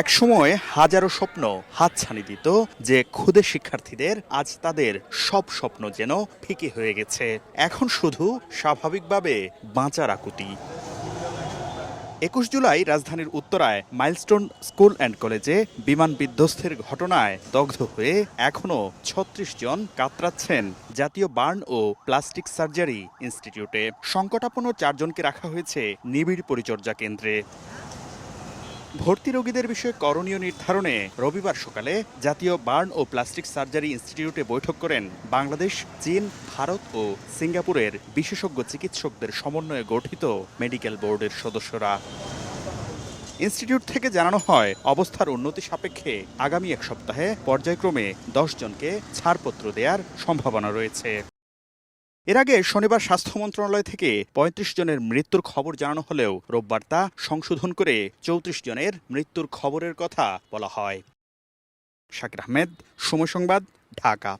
একসময় হাজারো স্বপ্ন হাতছানি দিত যে ক্ষুদে শিক্ষার্থীদের আজ তাদের সব স্বপ্ন যেন ফিকে হয়ে গেছে। এখন শুধু স্বাভাবিকভাবে বাঁচার আকুতি। একুশ জুলাই রাজধানীর উত্তরায় মাইলস্টোন স্কুল অ্যান্ড কলেজে বিমান বিধ্বস্তের ঘটনায় দগ্ধ হয়ে এখনও ছত্রিশ জন কাতরাচ্ছেন জাতীয় বার্ন ও প্লাস্টিক সার্জারি ইনস্টিটিউটে। সংকটাপন্ন চারজনকে রাখা হয়েছে নিবিড় পরিচর্যা কেন্দ্রে। ভর্তি রোগীদের বিষয়ে করণীয় নির্ধারণে রবিবার সকালে জাতীয় বার্ন ও প্লাস্টিক সার্জারি ইনস্টিটিউটে বৈঠক করেন বাংলাদেশ, চীন, ভারত ও সিঙ্গাপুরের বিশেষজ্ঞ চিকিৎসকদের সমন্বয়ে গঠিত মেডিকেল বোর্ডের সদস্যরা। ইনস্টিটিউট থেকে জানানো হয়, অবস্থার উন্নতি সাপেক্ষে আগামী এক সপ্তাহে পর্যায়ক্রমে জনকে ছাড়পত্র দেওয়ার সম্ভাবনা রয়েছে। এর আগে শনিবার স্বাস্থ্য মন্ত্রণালয় থেকে ৩৫ জনের মৃত্যুর খবর জানানো হলেও রোববার তা সংশোধন করে চৌত্রিশ জনের মৃত্যুর খবরের কথা বলা হয়। শাকির আহমেদ, সময় সংবাদ, ঢাকা।